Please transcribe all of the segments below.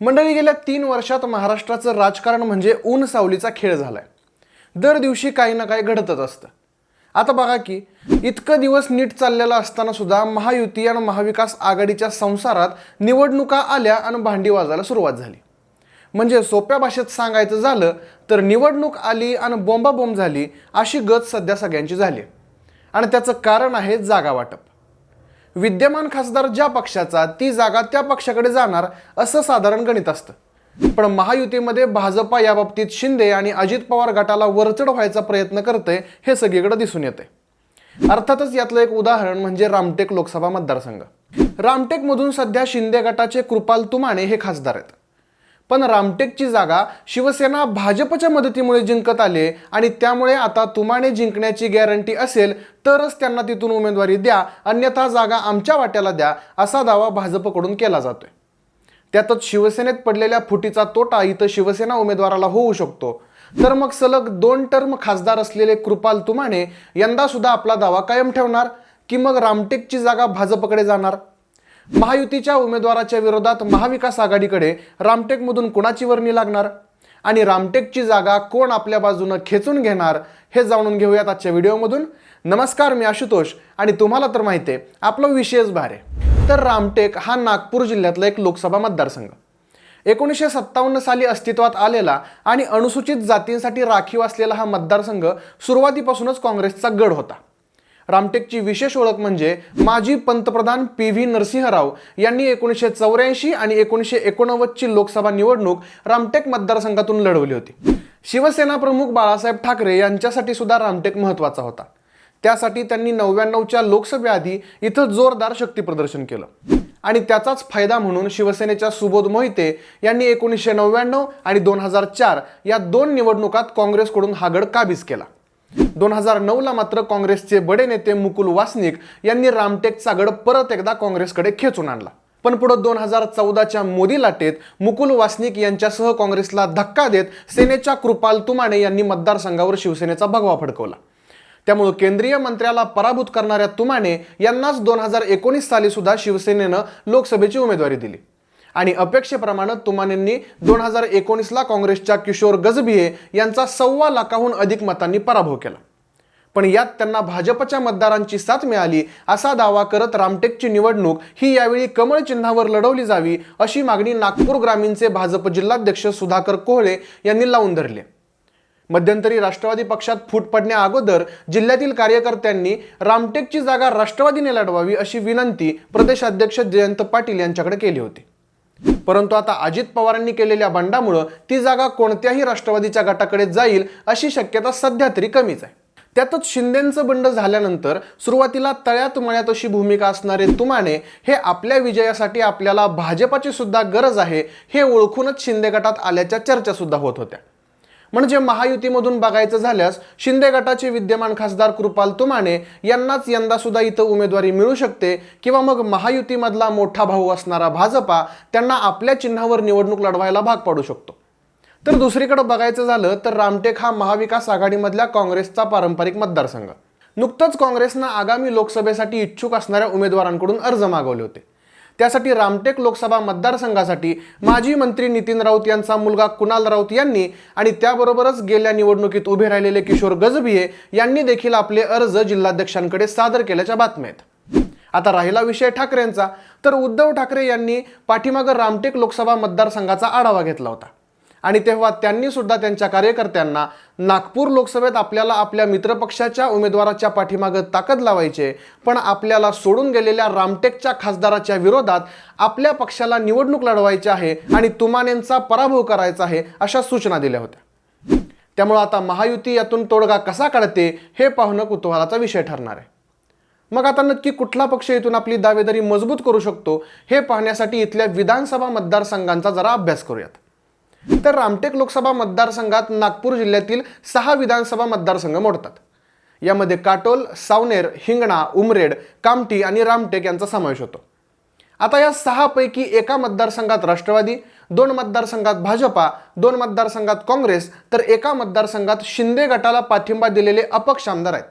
मंडळी गेल्या तीन वर्षात महाराष्ट्राचं राजकारण म्हणजे ऊन सावलीचा खेळ झालाय. दर दिवशी काही ना काही घडतच असतं. आता बघा की इतकं दिवस नीट चाललेलं असताना सुद्धा महायुती आणि महाविकास आघाडीच्या संसारात निवडणुका आल्या आणि भांडी वाजायला सुरुवात झाली. म्हणजे सोप्या भाषेत सांगायचं झालं तर निवडणूक आली आणि बोंबाबोंब झाली अशी गत सध्या सगळ्यांची झाली आणि त्याचं कारण आहे जागा वाटप विद्यमान खासदार ज्या पक्षाचा ती जागा त्या पक्षाकडे जाणार असं साधारण गणित असतं. पण महायुतीमध्ये भाजपा या बाबतीत शिंदे आणि अजित पवार गटाला वरचढ व्हायचा प्रयत्न करते हे सगळीकडे दिसून येते. अर्थातच यातलं एक उदाहरण म्हणजे रामटेक लोकसभा मतदारसंघ. रामटेकमधून सध्या शिंदे गटाचे कृपाल तुमाणे हे खासदार आहेत. पण रामटेकची जागा शिवसेना भाजपच्या मदतीमुळे जिंकत आले आणि त्यामुळे आता तुमाने जिंकण्याची गॅरंटी असेल तरच त्यांना तिथून उमेदवारी द्या अन्यथा जागा आमच्या वाट्याला द्या असा दावा भाजपकडून केला जातोय. त्यातच शिवसेनेत पडलेल्या फुटीचा तोटा इथं शिवसेना उमेदवाराला होऊ शकतो. तर मग सलग दोन टर्म खासदार असलेले कृपाल तुमाने यंदा सुद्धा आपला दावा कायम ठेवणार की मग रामटेकची जागा भाजपकडे जाणार? महायुतीच्या उमेदवाराच्या विरोधात महाविकास आघाडीकडे रामटेकमधून कोणाची वर्णी लागणार? आणि रामटेकची जागा कोण आपल्या बाजूनं खेचून घेणार हे जाणून घेऊयात आजच्या व्हिडिओमधून. नमस्कार मी आशुतोष आणि तुम्हाला तर माहिती आहे आपलं विशेष भार आहे. तर रामटेक हा नागपूर जिल्ह्यातला एक लोकसभा मतदारसंघ. एकोणीसशे सत्तावन्न साली अस्तित्वात आलेला आणि अनुसूचित जातींसाठी राखीव असलेला हा मतदारसंघ सुरुवातीपासूनच काँग्रेसचा गड होता. रामटेकची विशेष ओळख म्हणजे माजी पंतप्रधान पी व्ही नरसिंहराव यांनी एकोणीसशे चौऱ्याऐंशी आणि एकोणीसशे एकोणनव्वदची लोकसभा निवडणूक रामटेक मतदारसंघातून लढवली होती. शिवसेना प्रमुख बाळासाहेब ठाकरे यांच्यासाठी सुद्धा रामटेक महत्त्वाचा होता. त्यासाठी त्यांनी नव्याण्णवच्या लोकसभेआधी इथं जोरदार शक्तीप्रदर्शन केलं. आणि त्याचाच फायदा म्हणून शिवसेनेच्या सुबोध मोहिते यांनी एकोणीसशे नव्याण्णव आणि दोन हजार चार या दोन निवडणुकात काँग्रेसकडून हा गड काबीज केला. दोन हजार नऊला मात्र काँग्रेसचे बडे नेते मुकुल वासनिक यांनी रामटेकचा गड परत एकदा काँग्रेसकडे खेचून आणला. पण पुढे दोन हजार चौदाच्या मोदी लाटेत मुकुल वासनिक यांच्यासह काँग्रेसला धक्का देत सेनेच्या कृपाल तुमाने यांनी मतदारसंघावर शिवसेनेचा भगवा फडकवला. त्यामुळे केंद्रीय मंत्र्याला पराभूत करणाऱ्या तुमाने यांनाच दोन हजार एकोणीस साली सुद्धा शिवसेनेनं लोकसभेची उमेदवारी दिली. आणि अपेक्षेप्रमाणे तुमानेंनी दोन हजार एकोणीसला काँग्रेसच्या किशोर गजबिये यांचा सव्वा लाखाहून अधिक मतांनी पराभव केला. पण यात त्यांना भाजपच्या मतदारांची साथ मिळाली असा दावा करत रामटेकची निवडणूक ही यावेळी कमळ चिन्हावर लढवली जावी अशी मागणी नागपूर ग्रामीणचे भाजप जिल्हाध्यक्ष सुधाकर कोहळे यांनी लावून धरली. मध्यंतरी राष्ट्रवादी पक्षात फूट पडण्या अगोदर जिल्ह्यातील कार्यकर्त्यांनी रामटेकची जागा राष्ट्रवादीने लढवावी अशी विनंती प्रदेशाध्यक्ष जयंत पाटील यांच्याकडे केली होती. परंतु आता अजित पवारांनी केलेल्या बंडामुळं ती जागा कोणत्याही राष्ट्रवादीच्या गटाकडे जाईल अशी शक्यता सध्या तरी कमीच आहे. त्यातच शिंदेचं बंड झाल्यानंतर सुरुवातीला तळ्यात मळ्यात अशी भूमिका असणारे तुमाने हे आपल्या विजयासाठी आपल्याला भाजपाची सुद्धा गरज आहे हे ओळखूनच शिंदे गटात आल्याच्या चर्चा सुद्धा होत होत्या. म्हणजे महायुतीमधून बघायचं झाल्यास शिंदे गटाचे विद्यमान खासदार कृपाल तुमाने यांनाच यंदा सुद्धा इथं उमेदवारी मिळू शकते किंवा मग महायुतीमधला मोठा भाऊ असणारा भाजपा त्यांना आपल्या चिन्हावर निवडणूक लढवायला भाग पाडू शकतो. तर दुसरीकडे बघायचं झालं तर रामटेक हा महाविकास आघाडीमधल्या काँग्रेसचा पारंपरिक मतदारसंघ. नुकतंच काँग्रेसनं आगामी लोकसभेसाठी इच्छुक असणाऱ्या उमेदवारांकडून अर्ज मागवले होते. त्यासाठी रामटेक लोकसभा मतदारसंघासाठी माजी मंत्री नितीन राऊत यांचा मुलगा कुणाल राऊत यांनी आणि त्याबरोबरच गेल्या निवडणुकीत उभे राहिलेले किशोर गजभिये यांनी देखील आपले अर्ज जिल्हाध्यक्षांकडे सादर केल्याच्या बातम्या आहेत. आता राहिला विषय ठाकरेंचा. तर उद्धव ठाकरे यांनी पाठीमागं रामटेक लोकसभा मतदारसंघाचा आढावा घेतला होता. आणि तेव्हा त्यांनी सुद्धा त्यांच्या कार्यकर्त्यांना नागपूर लोकसभेत आपल्याला आपल्या मित्रपक्षाच्या उमेदवाराच्या पाठीमागं ताकद लावायचे पण आपल्याला सोडून गेलेल्या रामटेकच्या खासदाराच्या विरोधात आपल्या पक्षाला निवडणूक लढवायची आहे आणि तुमानेंचा पराभव करायचा आहे अशा सूचना दिल्या होत्या. त्यामुळं आता महायुती यातून तोडगा कसा काढते हे पाहणं कुतूहलाचा विषय ठरणार आहे. मग आता नक्की कुठला पक्ष इथून आपली दावेदारी मजबूत करू शकतो हे पाहण्यासाठी इथल्या विधानसभा मतदारसंघांचा जरा अभ्यास करूयात. तर रामटेक लोकसभा मतदारसंघात नागपूर जिल्ह्यातील सहा विधानसभा मतदारसंघ मोडतात. यामध्ये काटोल सावनेर हिंगणा उमरेड कामठी आणि रामटेक यांचा समावेश होतो. आता या सहापैकी एका मतदारसंघात राष्ट्रवादी दोन मतदारसंघात भाजपा दोन मतदारसंघात काँग्रेस तर एका मतदारसंघात शिंदे गटाला पाठिंबा दिलेले अपक्ष आमदार आहेत.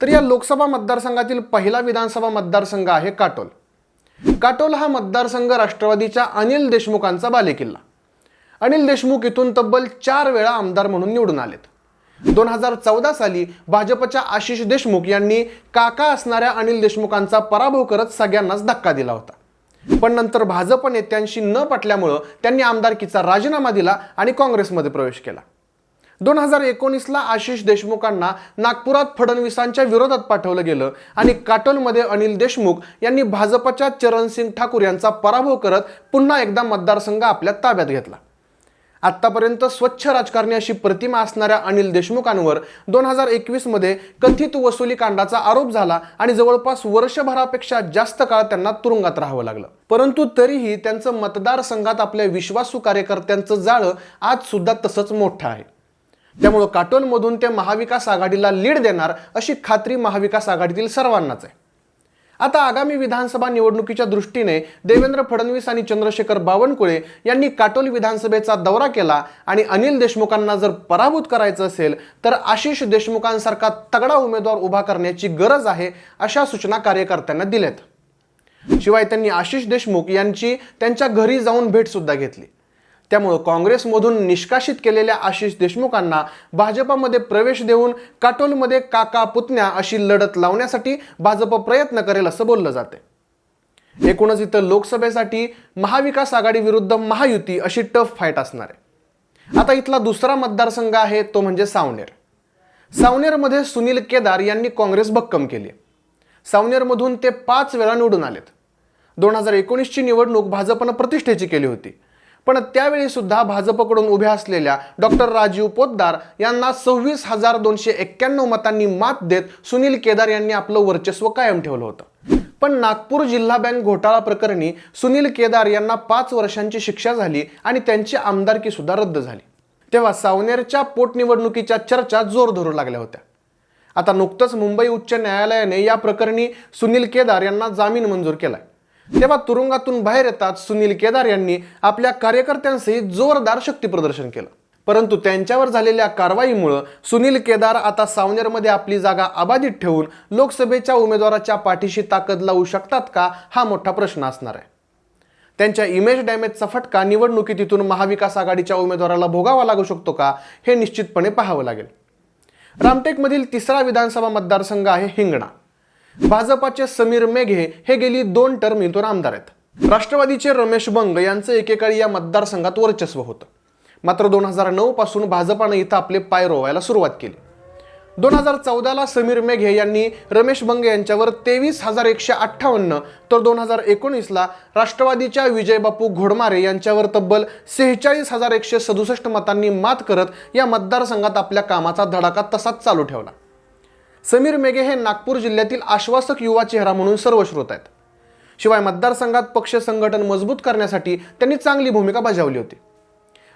तर या लोकसभा मतदारसंघातील पहिला विधानसभा मतदारसंघ आहे काटोल. काटोल हा मतदारसंघ राष्ट्रवादीच्या अनिल देशमुखांचा बालेकिल्ला. अनिल देशमुख इथून तब्बल चार वेळा आमदार म्हणून निवडून आलेत. दोन हजार चौदा साली भाजपच्या आशिष देशमुख यांनी काका असणाऱ्या अनिल देशमुखांचा पराभव करत सगळ्यांनाच धक्का दिला होता. पण नंतर भाजप नेत्यांशी न पटल्यामुळं त्यांनी आमदारकीचा राजीनामा दिला आणि काँग्रेसमध्ये प्रवेश केला. दोन हजार एकोणीसला आशिष देशमुखांना नागपुरात फडणवीसांच्या विरोधात पाठवलं गेलं आणि काटोलमध्ये अनिल देशमुख यांनी भाजपच्या चरणसिंग ठाकूर यांचा पराभव करत पुन्हा एकदा मतदारसंघ आपल्या ताब्यात घेतला. आत्तापर्यंत स्वच्छ राजकारणी अशी प्रतिमा असणाऱ्या अनिल देशमुखांवर दोन हजार एकवीसमध्ये कथित वसुली कांडाचा आरोप झाला आणि जवळपास वर्षभरापेक्षा जास्त काळ त्यांना तुरुंगात राहावं लागलं. परंतु तरीही त्यांचं मतदारसंघात आपल्या विश्वासू कार्यकर्त्यांचं जाळं आज सुद्धा तसंच मोठं आहे. त्यामुळं काटोलमधून ते महाविकास आघाडीला लीड देणार अशी खात्री महाविकास आघाडीतील सर्वांनाच आहे. आता आगामी विधानसभा निवडणुकीच्या दृष्टीने देवेंद्र फडणवीस आणि चंद्रशेखर बावनकुळे यांनी काटोली विधानसभेचा दौरा केला आणि अनिल देशमुखांना जर पराभूत करायचं असेल तर आशिष देशमुखांसारखा तगडा उमेदवार उभा करण्याची गरज आहे अशा सूचना कार्यकर्त्यांना दिल्यात. शिवाय त्यांनी आशिष देशमुख यांची त्यांच्या घरी जाऊन भेट सुद्धा घेतली. त्यामुळं काँग्रेसमधून निष्कासित केलेल्या आशिष देशमुखांना भाजपामध्ये प्रवेश देऊन काटोलमध्ये काका पुतण्या अशी लढत लावण्यासाठी भाजप प्रयत्न करेल असं बोललं जाते एकूणच इथं लोकसभेसाठी महाविकास आघाडी विरुद्ध महायुती अशी टफ फाईट असणार आहे. आता इथला दुसरा मतदारसंघ आहे तो म्हणजे सावनेर. सावनेरमध्ये सुनील केदार यांनी काँग्रेस भक्कम केली सावनेरमधून ते पाच वेळा निवडून आलेत. दोन हजार एकोणीसची निवडणूक भाजपनं प्रतिष्ठेची केली होती. पण त्यावेळी सुद्धा भाजपकडून उभ्या असलेल्या डॉक्टर राजीव पोतदार यांना सव्वीस हजार दोनशे एक्क्याण्णव मतांनी मात देत सुनील केदार यांनी आपलं वर्चस्व कायम ठेवलं होतं. पण नागपूर जिल्हा बँक घोटाळा प्रकरणी सुनील केदार यांना पाच वर्षांची शिक्षा झाली आणि त्यांची आमदारकी सुद्धा रद्द झाली. तेव्हा सावनेरच्या पोटनिवडणुकीच्या चर्चा जोर धरू लागल्या होत्या. आता नुकतंच मुंबई उच्च न्यायालयाने या प्रकरणी सुनील केदार यांना जामीन मंजूर केलाय. तेव्हा तुरुंगातून बाहेर येतात सुनील केदार यांनी आपल्या कार्यकर्त्यांसहित जोरदार शक्ती प्रदर्शन केलं. परंतु त्यांच्यावर झालेल्या कारवाईमुळं सुनील केदार आता सावनेरमध्ये आपली जागा अबाधित ठेवून लोकसभेच्या उमेदवाराच्या पाठीशी ताकद लावू शकतात का हा मोठा प्रश्न असणार आहे. त्यांच्या इमेज डॅमेजचा फटका निवडणुकीत तिथून महाविकास आघाडीच्या उमेदवाराला भोगावा लागू शकतो का हे निश्चितपणे पाहावं लागेल. रामटेकमधील तिसरा विधानसभा मतदारसंघ आहे हिंगणा. भाजपाचे समीर मेघे हे गेली दोन टर्म इथून आमदार आहेत. राष्ट्रवादीचे रमेश बंग यांचं एकेकाळी या मतदारसंघात वर्चस्व होतं. मात्र दोन हजार नऊ पासून भाजपानं इथं आपले पाय रोवायला सुरुवात केली. दोन हजार चौदाला समीर मेघे यांनी रमेश बंग यांच्यावर तेवीस हजार एकशे अठ्ठावन्न तर दोन हजार एकोणीसला राष्ट्रवादीच्या विजयबापू घोडमारे यांच्यावर तब्बल सेहेचाळीस हजार एकशे सदुसष्ट मतांनी मात करत या मतदारसंघात आपल्या कामाचा धडाका तसाच चालू ठेवला. समीर मेघे हे नागपूर जिल्ह्यातील आश्वासक युवा चेहरा म्हणून सर्वश्रोत आहेत. शिवाय मतदारसंघात पक्ष संघटन मजबूत करण्यासाठी त्यांनी चांगली भूमिका बजावली होती.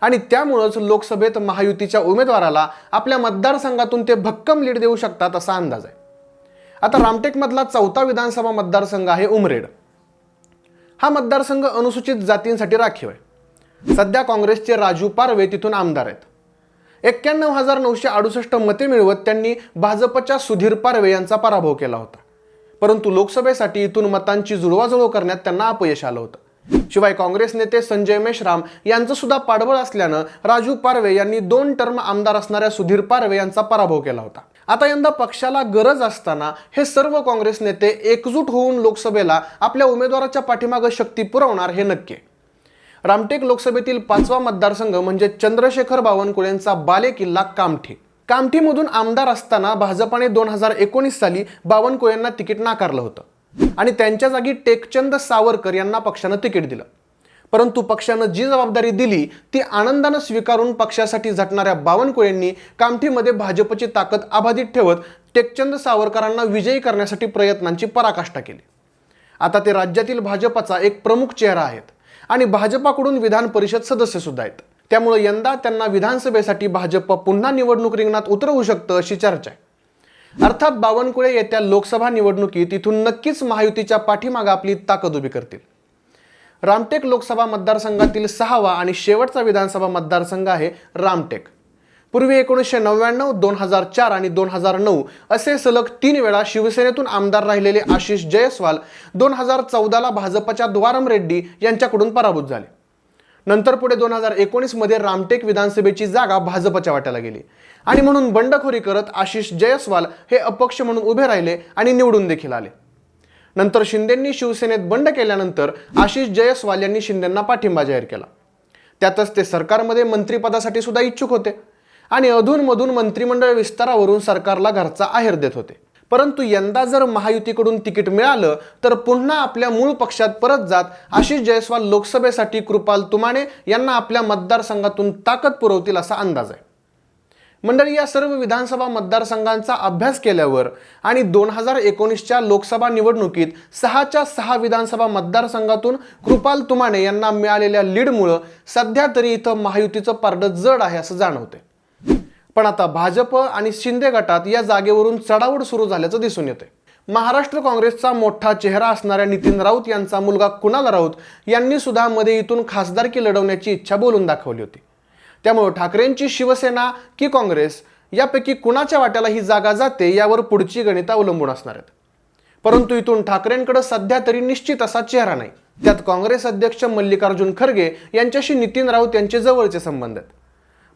आणि त्यामुळंच लोकसभेत महायुतीच्या उमेदवाराला आपल्या मतदारसंघातून ते भक्कम लीड देऊ शकतात असा अंदाज आहे. आता रामटेकमधला चौथा विधानसभा मतदारसंघ आहे उमरेड. हा मतदारसंघ अनुसूचित जातींसाठी राखीव आहे. सध्या काँग्रेसचे राजू पारवे तिथून आमदार आहेत. एक्क्याण्णव हजार नऊशे अडुसष्ट मते मिळवत त्यांनी भाजपच्या सुधीर पारवे यांचा पराभव केला होता. परंतु लोकसभेसाठी इथून मतांची जुळवाजुळव करण्यात त्यांना अपयश आलं होतं. शिवाय काँग्रेस नेते संजय मेश्राम यांचं सुद्धा पाठबळ असल्यानं राजू पारवे यांनी दोन टर्म आमदार असणाऱ्या सुधीर पारवे यांचा पराभव केला होता. आता यंदा पक्षाला गरज असताना हे सर्व काँग्रेस नेते एकजूट होऊन लोकसभेला आपल्या उमेदवाराच्या पाठीमागं शक्ती पुरवणार हे नक्की आहे. रामटेक लोकसभेतील पाचवा मतदारसंघ म्हणजे चंद्रशेखर बावनकुळेंचा बालेकिल्ला कामठी. कामठीमधून आमदार असताना भाजपाने दोन हजार एकोणीस साली बावनकुळेंना तिकीट नाकारलं होतं. आणि त्यांच्या जागी टेकचंद सावरकर यांना पक्षानं तिकीट दिलं. परंतु पक्षानं जी जबाबदारी दिली ती आनंदानं स्वीकारून पक्षासाठी झटणाऱ्या बावनकुळेंनी कामठीमध्ये भाजपची ताकद अबाधित ठेवत टेकचंद सावरकरांना विजयी करण्यासाठी प्रयत्नांची पराकाष्ठा केली. आता ते राज्यातील भाजपाचा एक प्रमुख चेहरा आहेत. आणि भाजपाकडून विधान परिषद सदस्य सुद्धा आहेत. त्यामुळे यंदा त्यांना विधानसभेसाठी भाजप पुन्हा निवडणूक रिंगणात उतरवू शकतं अशी चर्चा आहे. अर्थात बावनकुळे येत्या लोकसभा निवडणुकीत इथून नक्कीच महायुतीच्या पाठीमागे आपली ताकद उभी करतील. रामटेक लोकसभा मतदारसंघातील सहावा आणि शेवटचा विधानसभा मतदारसंघ आहे रामटेक. पूर्वी एकोणीसशे नव्याण्णव दोन हजार चार आणि दोन हजार नऊ असे सलग तीन वेळा शिवसेनेतून आमदार राहिलेले आशिष जयस्वाल दोन हजार चौदाला भाजपच्या द्वारम रेड्डी यांच्याकडून पराभूत झाले. नंतर पुढे दोन हजार एकोणीसमध्ये रामटेक विधानसभेची जागा भाजपच्या वाट्याला गेली. आणि म्हणून बंडखोरी करत आशिष जयस्वाल हे अपक्ष म्हणून उभे राहिले आणि निवडून देखील आले. नंतर शिंदेंनी शिवसेनेत बंड केल्यानंतर आशिष जयस्वाल यांनी शिंदेंना पाठिंबा जाहीर केला. त्यातच ते सरकारमध्ये मंत्रिपदासाठी सुद्धा इच्छुक होते. आणि अधूनमधून मंत्रिमंडळ विस्तारावरून सरकारला घरचा आहेर देत होते. परंतु यंदा जर महायुतीकडून तिकीट मिळालं तर पुन्हा आपल्या मूळ पक्षात परत जात आशिष जयस्वाल लोकसभेसाठी कृपाल तुमाने यांना आपल्या मतदारसंघातून ताकद पुरवतील असा अंदाज आहे. मंडळी या सर्व विधानसभा मतदारसंघांचा अभ्यास केल्यावर आणि दोन हजार एकोणीसच्या लोकसभा निवडणुकीत सहाच्या सहा विधानसभा मतदारसंघातून कृपाल तुमाने यांना मिळालेल्या लीडमुळं सध्या तरी इथं महायुतीचं पारडं जड आहे असं जाणवते पण आता भाजप आणि शिंदे गटात या जागेवरून चढावड सुरू झाल्याचं दिसून येते महाराष्ट्र काँग्रेसचा मोठा चेहरा असणाऱ्या नितीन राऊत यांचा मुलगा कुणाल राऊत यांनी सुद्धा मध्ये इथून खासदारकी लढवण्याची इच्छा बोलून दाखवली होती. त्यामुळे ठाकरेंची शिवसेना की काँग्रेस यापैकी कुणाच्या वाट्याला ही जागा जाते यावर पुढची गणिता अवलंबून असणार आहेत. परंतु इथून ठाकरेंकडे सध्या तरी निश्चित असा चेहरा नाही. त्यात काँग्रेस अध्यक्ष मल्लिकार्जुन खरगे यांच्याशी नितीन राऊत यांचे जवळचे संबंध आहेत.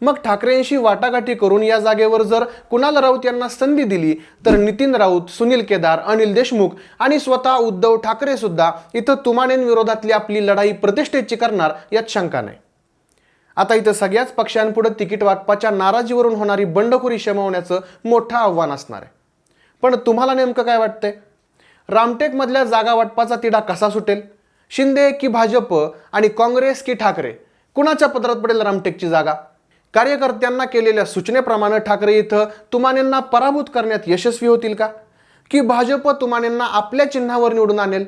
मग ठाकरेंशी वाटाघाटी करून या जागेवर जर कुणाल राऊत यांना संधी दिली तर नितीन राऊत सुनील केदार अनिल देशमुख आणि स्वतः उद्धव ठाकरे सुद्धा इथं तुमानेंविरोधातली आपली लढाई प्रतिष्ठेची करणार यात शंका नाही. आता इथं सगळ्याच पक्षांपुढे तिकीट वाटपाच्या नाराजीवरून होणारी बंडखोरी शमवण्याचं मोठं आव्हान असणार आहे. पण तुम्हाला नेमकं काय वाटतंय? रामटेकमधल्या जागा वाटपाचा तिढा कसा सुटेल? शिंदे की भाजप आणि काँग्रेस की ठाकरे? कुणाच्या पदरात पडेल रामटेकची जागा? कार्यकर्त्यांना केलेल्या सूचनेप्रमाणे ठाकरे इथं तुमानेंना पराभूत करण्यात यशस्वी होतील का? की भाजप तुमानेंना आपल्या चिन्हावर निवडून आणेल?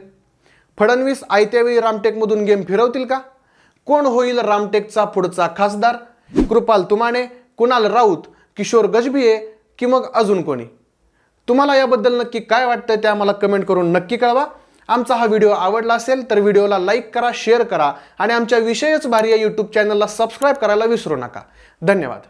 फडणवीस आयत्यावेळी रामटेकमधून गेम फिरवतील का? कोण होईल रामटेकचा पुढचा खासदार? कृपाल तुमाने कुणाल राऊत किशोर गजभिये की मग अजून कोणी? तुम्हाला याबद्दल नक्की काय वाटतंय ते आम्हाला कमेंट करून नक्की कळवा. आमचा हा व्हिडिओ आवडला असेल तर व्हिडिओला लाईक करा शेअर करा आणि आमच्या विषयच भारी या यूट्यूब चॅनलला सबस्क्राईब करायला विसरू नका. धन्यवाद.